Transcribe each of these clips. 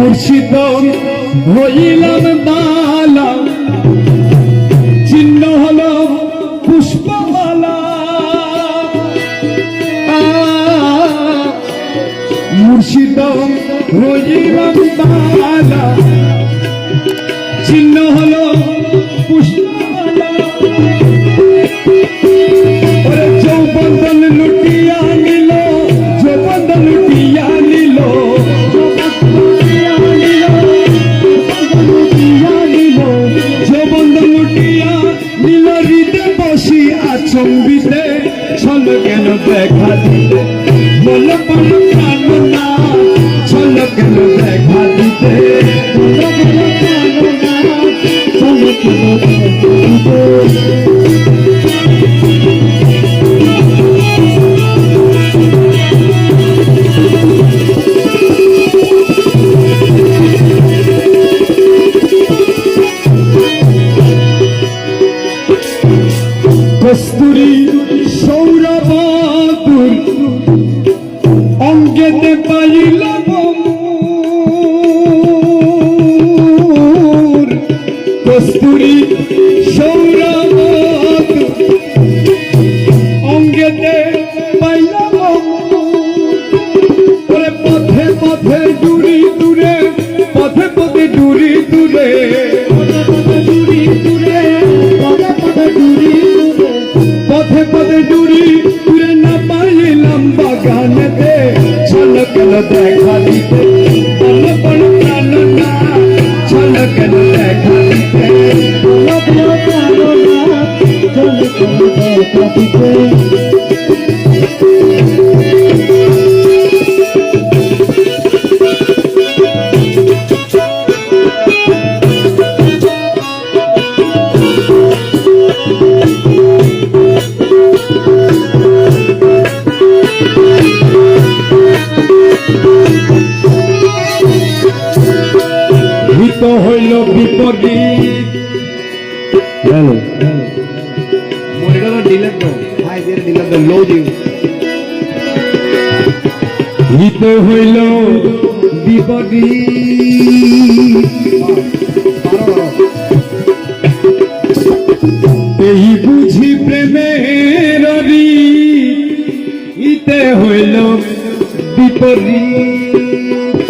মুর্শিদ হইলাম কস্তুরী সৌরবাদুর মনিটর ডিলেট দাও হাই দিয়ে ডিলেট দাও লো দিও ভীত হইল বারো এই বুঝি প্রেমের ইতে হইল বিপরীত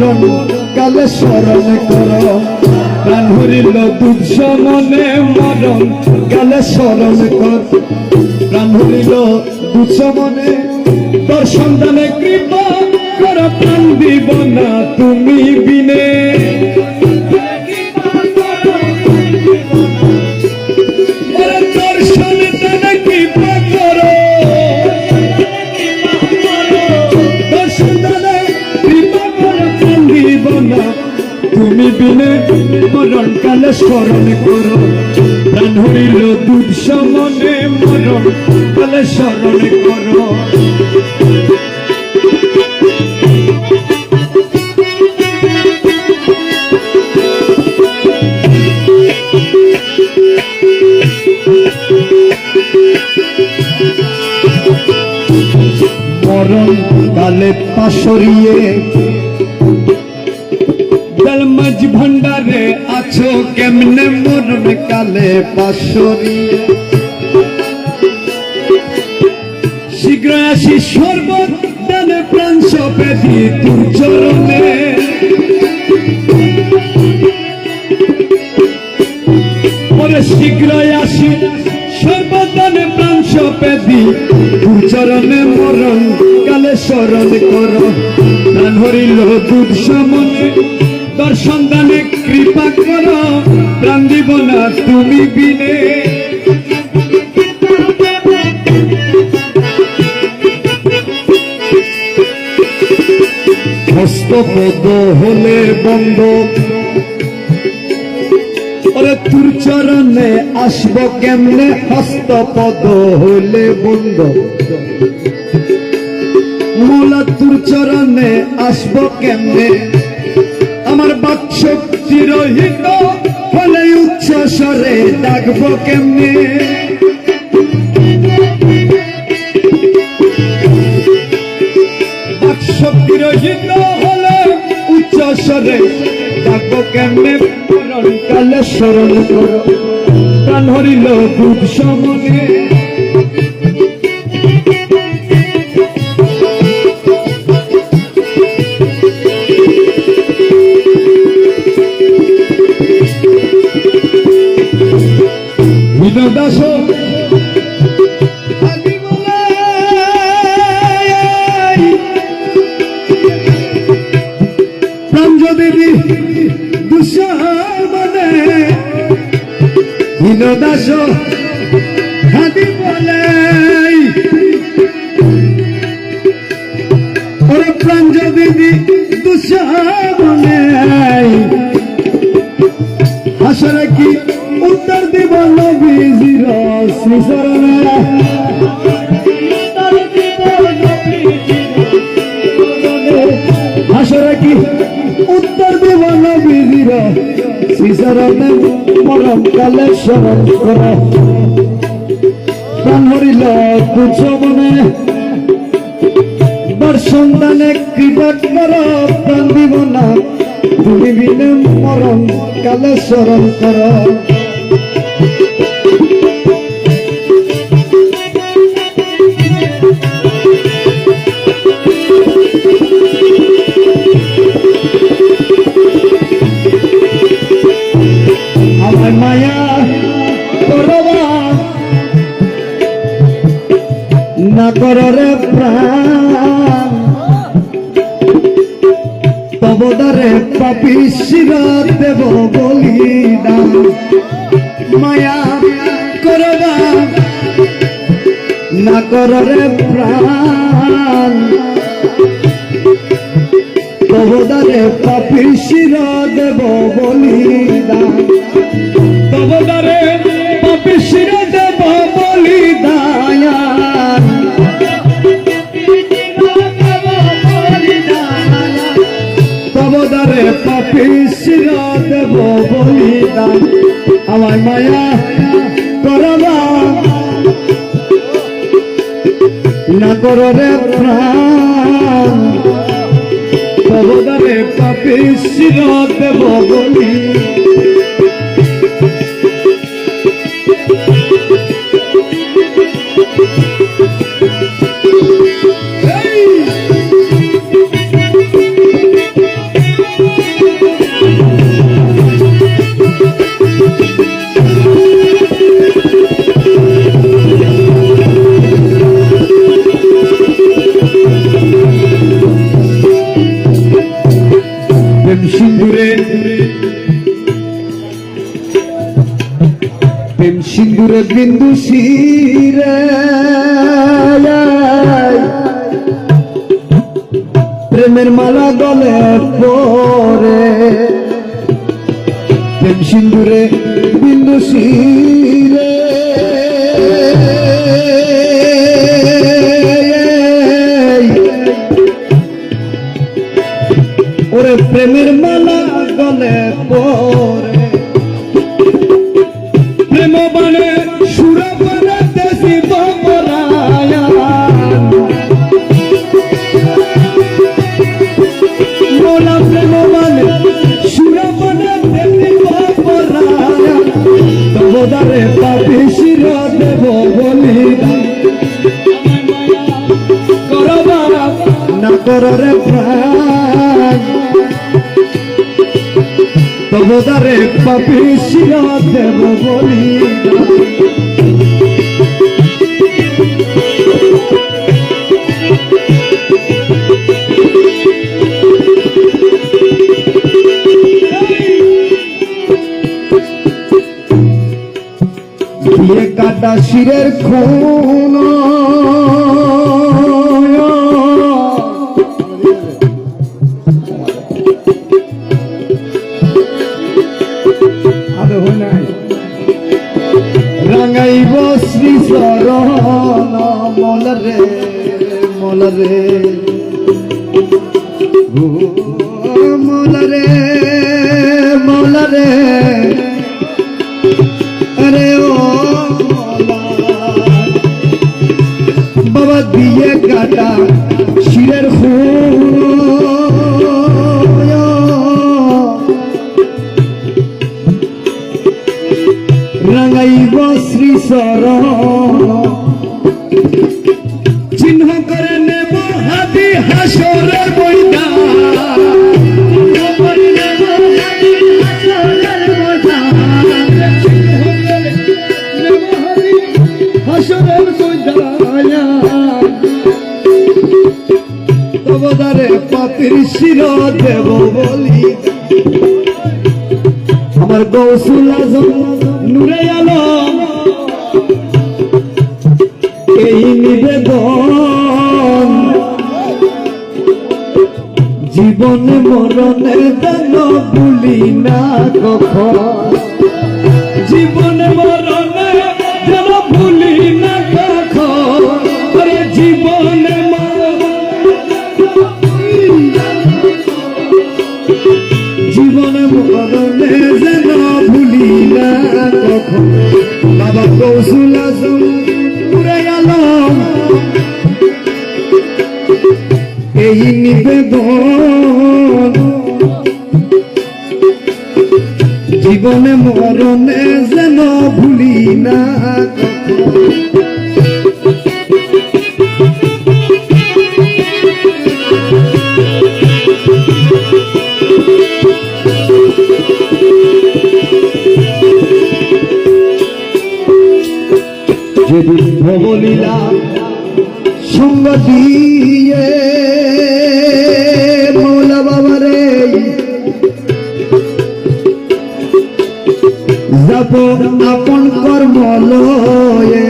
মরণ কালে স্মরণ কর। প্রাণ হরিল দুধ মনে মরণ কালে স্মরণ কর। প্রাণ হরিল দুধ মনে, দর্শন দানে কৃপা কর। প্রাণ দিব না তুমি বিনে। বিনে মরণ কালে স্মরণ করো। প্রাণ দুধ সমনে মরণ কালে স্মরণ করো। মরণ কালে পাশরিয়ে সমাজ ভণ্ডারে আছো কেমনে মরণ কালে পাশরিয়ে শীঘ্র আসি সর্বত দানে প্রাণ সপেধি তুই চরণে। পরে শীঘ্র আসি সর্বদানে প্রাণ সপেধি তুই চরণে মরণ কালে স্মরণ কর। প্রাণ হরিল দুধ সমনে দর্শন দানে কৃপা কর, প্রাণ দিব না তুমি বিনে। হস্তপদ হলে বন্ধ। ওরে তোর চরণে আসব কেমনে? হস্তপদ হলে বন্ধ। মোলা তোর চরণে আসব কেমনে? আমার বাকশক্তি রহিত হলে উচ্চ স্বরে ডাকব কেমনে বাকশক্তি রহিত হলে উচ্চ ডাকব কেমনে? কালে স্মরণ কর, প্রাণ হরিল সমনে। দাস। বলে প্রাঞ্জদেবী দুঃসমনে বিনোদাস হাদি বলে ওরে প্রাঞ্জদেবী দুঃসমনে আসলে কি উত্তর দিব নবীজির শ্রীচরণে আসলে কি? উত্তর দিব নবীজির শ্রীচরণে মরম কালে স্মরণ কর। প্রাণ হরিল তুচ্ছ মনে দর্শন দানে কৃপা কর প্রাণ দিব না। তুমি বিনে কালে স্মরণ কর। না কররে প্রাণ। তবদারে পাপি শির দেব বলিদান। মায়া করবা। না কররে প্রাণ। তবদারে পাপি শির দেব বলিদান তবদারে পাপি শির দেব বলিদান শির দেব বলিদান আমার মায়া করবা না কররে প্রাণ তবদারে পাপি শির দেব বলি প্রেম বিন্দু শিরে। প্রেমের মালা গলে পরে। প্রেম সিন্দুরে বিন্দু শিরে। ওরে প্রেমের মালা তবদারে পাপি শির দেব বলিদান করবা না কররে প্রাণ তবদারে পাপি দেব বলি কাটা শিরের খুন। রঙাইব শ্রী শরণ মলরে মলরে শির দেব বলি। আমার গৌসুল আজম নূরে আলম। এই নিবেদন জীবনে মরণে দান ভুলি না কখন। জীবনে মরণে যেন ভুলি না কখন বাবা কৌশল আসম পুরে গেলাম এই নিবেদন জীবনে মরণে যেন ভুলি না কখন যেদিন ভবলীলা সঙ্গ দিয়ে মৌলা বাবারে যাব আপন কর্ম লয়ে।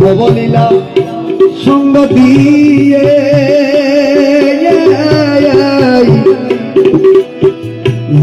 ভবলীলা সঙ্গ দিয়ে,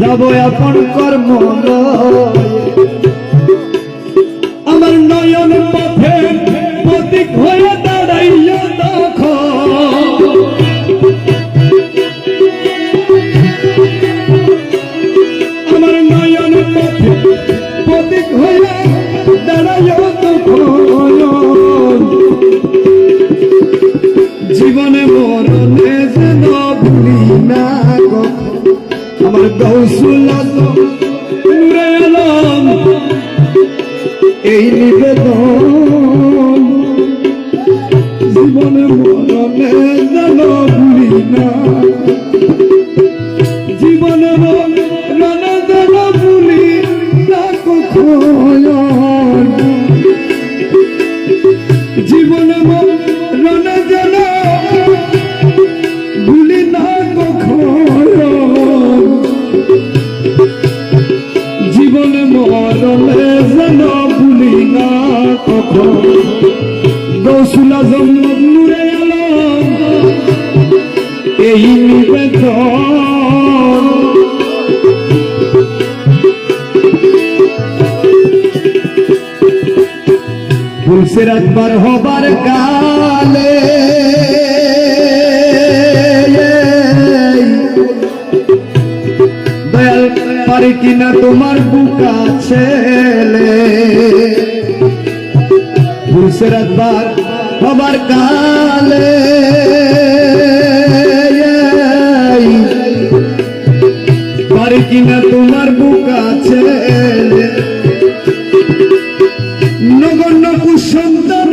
যাব আপন কর্ম লয়ে। এই নিবেদন জীবনে মরণে যেন ভুলি না। গৌসুল আজম নূরে আলম এই নিবেদন তুলসির একবার হবার কালে দয়াল পারি কিনা তোমার বুকা ছেলে তুলসির একবার বাবার কালে। পারে কিনা তোমার বুক আছে। নগণ্য কুসন্তান